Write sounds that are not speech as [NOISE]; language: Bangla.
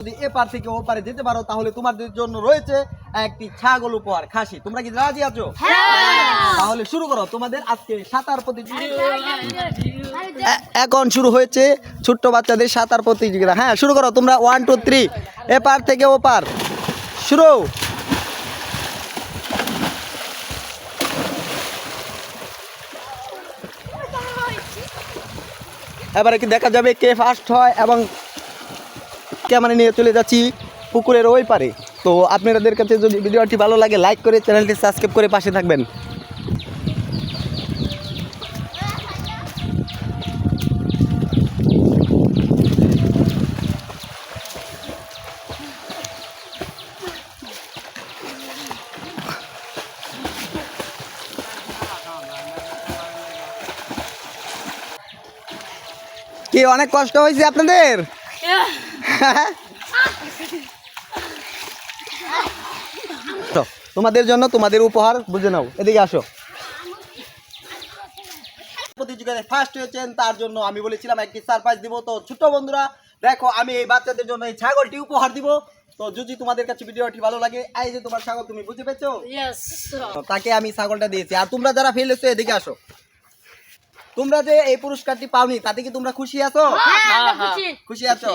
যদি এপার থেকে ওপারে যেতে পারো তাহলে তোমাদের জন্য রয়েছে একটি ছাগল উপহার খাসি। তোমরা কি রাজি আছো? তাহলে শুরু করো। তোমাদের আজকে সাঁতার প্রতিযোগিতা। এখন শুরু হয়েছে ছোট্ট বাচ্চাদের সাঁতার প্রতিযোগিতা। হ্যাঁ শুরু করো তোমরা। ওয়ান টু থ্রি এপার থেকে ওপার শুরু। এবারে কি দেখা যাবে কে ফার্স্ট হয় এবং ক্যামেরা নিয়ে চলে যাচ্ছি পুকুরের ওই পারে। তো আপনাদের কাছে যদি ভিডিওটি ভালো লাগে লাইক করে চ্যানেলটি সাবস্ক্রাইব করে পাশে থাকবেন। কি অনেক কষ্ট হয়েছে আপনাদের? [LAUGHS] তো, তোমাদের জন্য তোমাদের উপহার বুঝে নাও। এদিকে আসো। প্রতিযোগিতায় ফার্স্ট হয়েছেন তার জন্য আমি বলেছিলাম একটি সারপ্রাইজ দিব। তো ছোট বন্ধুরা দেখো আমি এই বাচ্চাদের জন্য এই ছাগলটি উপহার দিব। তো যদি তোমাদের কাছে ভিডিওটি ভালো লাগে এই যে তোমার ছাগল তুমি বুঝে পেয়েছ? তাকে আমি ছাগলটা দিয়েছি। আর তোমরা যারা ফেল হচ্ছে এদিকে আসো। তোমরা যে এই পুরস্কারটি পাওনি তাতে কি তোমরা খুশি আছো? খুশি। আছো?